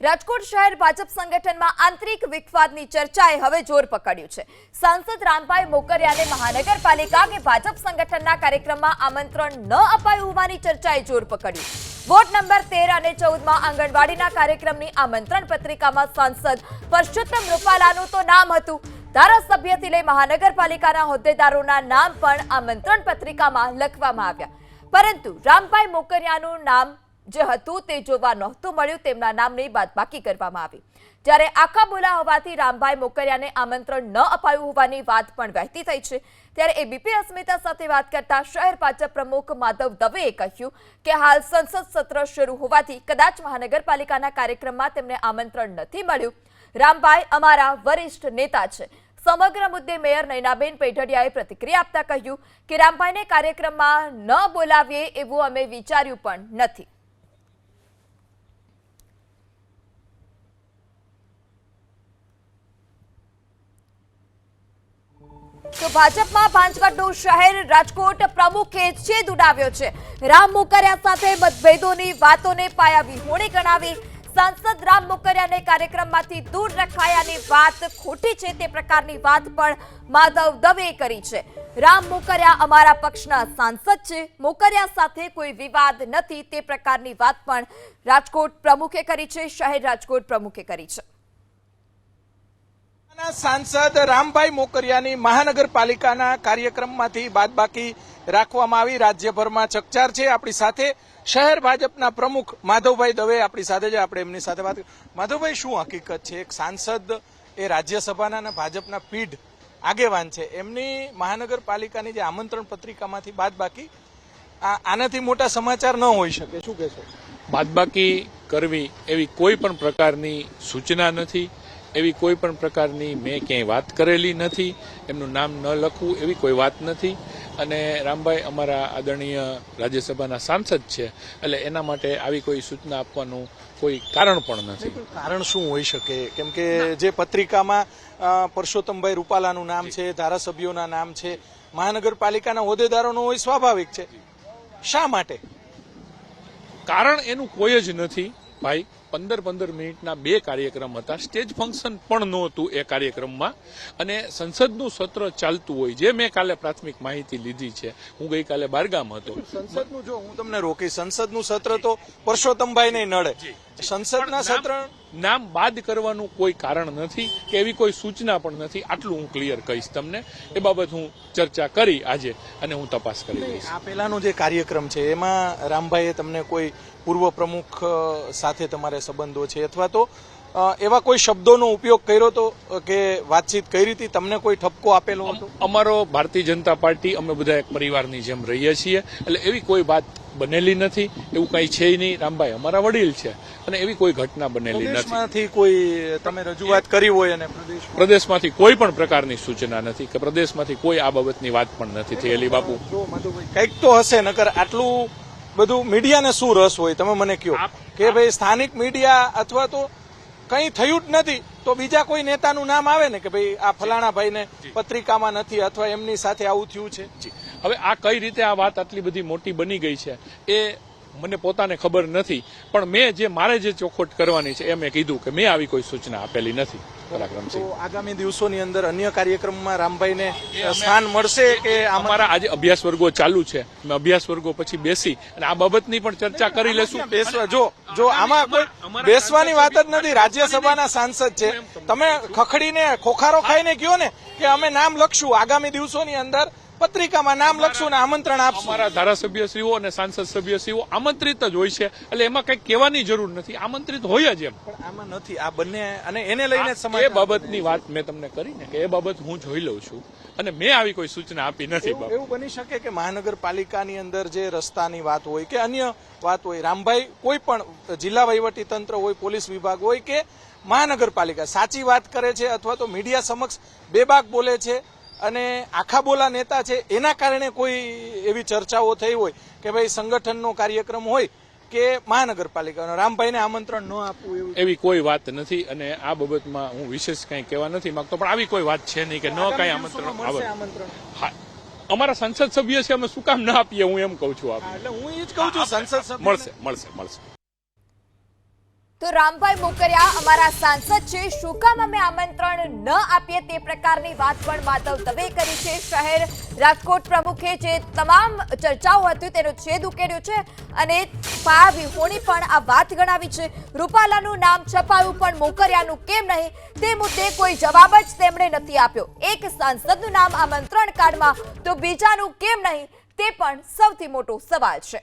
રાજકોટ શહેર ભાજપ સંગઠનમાં આંતરિક વિખવાદની ચર્ચાએ હવે જોર પકડ્યું છે. સાંસદ રામભાઈ મોકરિયાને મહાનગરપાલિકા કે ભાજપ સંગઠનના કાર્યક્રમમાં આમંત્રણ ન અપાયું હોવાની ચર્ચાએ જોર પકડ્યું. વોર્ડ નંબર તેર અને ચૌદમાં આંગણવાડીના કાર્યક્રમની આમંત્રણ પત્રિકામાં સાંસદ પરસોત્તમ રૂપાલાનું તો નામ હતું. ધારાસભ્યથી લઈ મહાનગરપાલિકાના હોદ્દેદારોના નામ પણ આમંત્રણ પત્રિકામાં લખવામાં આવ્યા. પરંતુ રામભાઈ મોકરિયાનું નામ જે હતું તે જોવા નહોતું મળ્યું, તેમના નામની બાદબાકી કરવામાં આવી. જ્યારે આખા બોલા હોવાથી રામભાઈ મોકરિયાને આમંત્રણ ન અપાયું હોવાની વાત પણ વહેતી થઈ છે. ત્યારે એબીપી અસ્મિતા સાથે વાત કરતા શહેર ભાજપ પ્રમુખ માધવ દવેએ કહ્યું કે હાલ સંસદ સત્ર શરૂ હોવાથી કદાચ મહાનગરપાલિકાના કાર્યક્રમમાં તેમને આમંત્રણ નથી મળ્યું. રામભાઈ અમારા વરિષ્ઠ નેતા છે. સમગ્ર મુદ્દે મેયર નૈનાબેન પેઢડિયાએ પ્રતિક્રિયા આપતા કહ્યું કે રામભાઈને કાર્યક્રમમાં ન બોલાવીએ એવું અમે વિચાર્યું પણ નથી. તો ભાજપમાં ભાંજગઢનું શહેર રાજકોટ પ્રમુખે છેદ ઉડાવ્યો છે. રામ મોકરિયા સાથે મતભેદોની વાતોને પાયા હોણી ગણાવી. સાંસદ રામ મોકરિયાને કાર્યક્રમમાંથી દૂર રખાયાની વાત ખોટી છે તે પ્રકારની વાત પણ માધવ દવે કરી છે. રામ મોકરિયા અમારા પક્ષના સાંસદ છે. મોકરિયા સાથે કોઈ વિવાદ નથી તે પ્રકારની વાત પણ રાજકોટ પ્રમુખે કરી છે, શહેર રાજકોટ પ્રમુખે કરી છે. સાંસદ રામભાઈ મોકરિયાની મહાનગરપાલિકાના કાર્યક્રમમાંથી બાદબાકી રાખવામાં આવી. રાજ્યભરમાં ચકચાર છે. આપણી સાથે શહેર ભાજપના પ્રમુખ માધવભાઈ દવે આપણી સાથે છે. આપણે એમની સાથે વાત માધવભાઈ, શું હકીકત છે? એક સાંસદ એ રાજ્યસભાના અને ભાજપના પીઢ આગેવાન છે. એમની મહાનગરપાલિકાની જે આમંત્રણ પત્રિકામાંથી બાદબાકી આનાથી મોટા સમાચાર ન હોઈ શકે. શું કહેશો? બાદબાકી કરવી એવી કોઈ પણ પ્રકારની સૂચના નથી. એવી કોઈ પણ પ્રકારની મેં ક્યાંય વાત કરેલી નથી એમનું નામ ન લખવું એવી કોઈ વાત નથી. અને રામભાઈ અમારા આદરણીય રાજ્યસભાના સાંસદ છે એટલે એના માટે આવી કોઈ સૂચના આપવાનું કોઈ કારણ પણ નથી. કારણ શું હોઈ શકે? કેમ કે જે પત્રિકામાં પરસોત્તમભાઈ રૂપાલાનું નામ છે ધારાસભ્યોના નામ છે મહાનગરપાલિકાના હોદ્દેદારોનું હોય સ્વાભાવિક છે. શા માટે? કારણ એનું કોઈ જ નથી ભાઈ. પંદર પંદર મિનિટના બે કાર્યક્રમ હતા. સ્ટેજ ફંક્શન પણ નહોતું એ કાર્યક્રમમાં. અને સંસદનું સત્ર ચાલતું હોય જે મેં કાલે પ્રાથમિક માહિતી લીધી છે. હું ગઈકાલે બારગામ હતો. સંસદનું જો હું તમને રોકી સંસદનું સત્ર તો પરસોત્તમભાઈ નહીં નડે સંસદના સત્ર નામ બાદ કરવાનું કોઈ કારણ નથી કે એવી કોઈ સૂચના પણ નથી. આટલું હું ક્લિયર કહીશ તમને. એ બાબત હું ચર્ચા કરી આજે અને હું તપાસ કરી દઈશ. આ પહેલાનો જે કાર્યક્રમ છે એમાં રામભાઈએ તમને કોઈ પૂર્વ પ્રમુખ સાથે તમારે સંબંધો છે. અથવા તો એવા કોઈ શબ્દોનો ઉપયોગ કર્યો તો કે વાતચીત કરી હતી તમને કોઈ ઠપકો આપેલો હતો? અમારો ભારતીય જનતા પાર્ટી અમે બધા એક પરિવારની જેમ રહીએ છીએ. એટલે એવી કોઈ વાત બનેલી નથી એવું કઈ છે નહીં. રામભાઈ અમારા વડીલ છે અને એવી કોઈ ઘટના બનેલી નથી. કોઈ તમે રજૂઆત કરી હોય અને પ્રદેશમાંથી કોઈ પણ પ્રકારની સૂચના નથી કે પ્રદેશમાંથી કોઈ આ બાબતની વાત પણ નથી થયેલી બાપુ. કંઈક તો હશે નકર આટલું બધું મીડિયાને શું રસ હોય તમે મને કહો. કે ભાઈ સ્થાનિક મીડિયા અથવા તો કંઈ થયું જ નથી તો બીજા કોઈ નેતાનું નામ આવે ને કે ભાઈ આ ફલાણા ભાઈને પત્રિકામાં નથી અથવા એમની સાથે આવું થયું છે? હવે આ કઈ રીતે આ વાત આટલી બધી મોટી બની ગઈ છે? એ મને પોતાને ખબર નથી. પણ મેં જે મારે જે ચોખવટ કરવાની છે એ મેં કીધું કે મેં આવી કોઈ સૂચના આપેલી નથી પરાક્રમસિંહ આગામી દિવસોની અંદર અન્ય કાર્યક્રમમાં રામભાઈને સ્થાન મળશે કે અમારા આજે અભ્યાસ વર્ગો ચાલુ છે. અમે અભ્યાસ વર્ગો પછી બેસી અને આ બાબતની પણ ચર્ચા કરી લેશું. બેસવા જો જો આમાં કોઈ બેસવાની વાત જ નથી. રાજ્યસભાના સાંસદ છે. તમે ખખડીને ખોખારો ખાઈને કયો ને કે અમે નામ લખશું. આગામી દિવસોની અંદર પત્રિકામાં નામ લખશું ને આમંત્રણ આપશું. અમારા ધારાસભ્યશ્રીઓ અને સાંસદ સભ્યશ્રીઓ આમંત્રિત જ હોય છે. એટલે એમાં કઈ કહેવાની જરૂર નથી. આમંત્રિત હોય જ એમ. પણ આમાં નથી. આ બંને અને એને લઈને સમય એ બાબતની વાત મેં તમને કરી ને કે એ બાબત હું જોઈ લઉં છું. અને મેં આવી કોઈ સૂચના આપી નથી એવું બની શકે કે મહાનગરપાલિકાની અંદર જે રસ્તાની વાત હોય કે અન્ય વાત હોય રામભાઈ કોઈ પણ જિલ્લા વહીવટી તંત્ર હોય પોલીસ વિભાગ હોય કે મહાનગરપાલિકા સાચી વાત કરે છે અથવા તો મીડિયા સમક્ષ બેબાક બોલે છે અને આખા બોલા નેતા છે એના કારણે કોઈ એવી ચર્ચાઓ થઈ હોય કે ભાઈ સંગઠનનો કાર્યક્રમ હોય કે મહાનગરપાલિકાનો. રામભાઈને આમંત્રણ ન આપવું એવું એવી કોઈ વાત નથી અને આ બાબતમાં હું વિશેષ કંઈ કહેવા નથી માંગતો પણ આવી કોઈ વાત છે નહીં કે ન કઈ આમંત્રણ આમંત્રણ. અમારા સંસદ સભ્ય છે અમે શું કામ ના આપીએ હું એમ કઉ છું એટલે હું એ જ કહું છું સંસદ મળશે મળશે મળશે. તો રામભાઈ મોકરિયા, અમારા સાંસદ છે, શું કામ અમે આમંત્રણ ન આપીએ તે પ્રકારની વાત પણ માધવ દવે કરી છે. શહેર રાજકોટ પ્રમુખે જે તમામ ચર્ચાઓ હતી તેનો છેદ ઉકેર્યો છે અને પા વિહોણી પણ આ વાત ગણાવી છે. રૂપાલાનું નામ છપાયું પણ મોકરિયાનું કેમ નહીં તે મુદ્દે કોઈ જવાબ જ તેમણે નથી આપ્યો. એક સાંસદનું નામ આમંત્રણ કાર્ડમાં તો બીજાનું કેમ નહીં તે પણ સૌથી મોટો સવાલ છે.